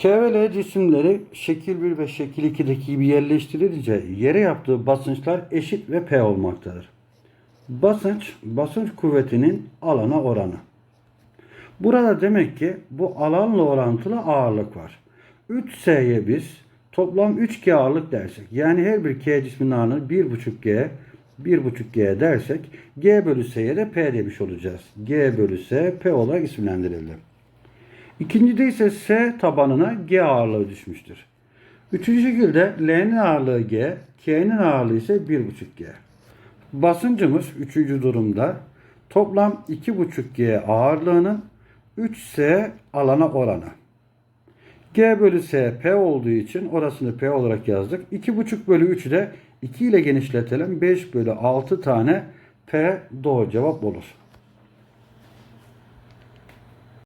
K ve cisimleri şekil 1 ve şekil 2'deki gibi yerleştirilince yere yaptığı basınçlar eşit ve P olmaktadır. Basınç, basınç kuvvetinin alana oranı. Burada demek ki bu alanla orantılı ağırlık var. 3S'ye biz toplam 3G ağırlık dersek yani her bir K cisminin ağırlığı 1,5G 1,5G dersek G bölü S'ye de P demiş olacağız. G bölü S P olarak isimlendirildi. İkincide ise S tabanına G ağırlığı düşmüştür. Üçüncü şekilde L'nin ağırlığı G, K'nin ağırlığı ise 1,5G. Basıncımız üçüncü durumda toplam 2,5G ağırlığının 3S alana oranı. G bölü S P olduğu için orasını P olarak yazdık. 2,5 bölü 3'ü de 2 ile genişletelim. 5 bölü 6 tane P doğru cevap olur.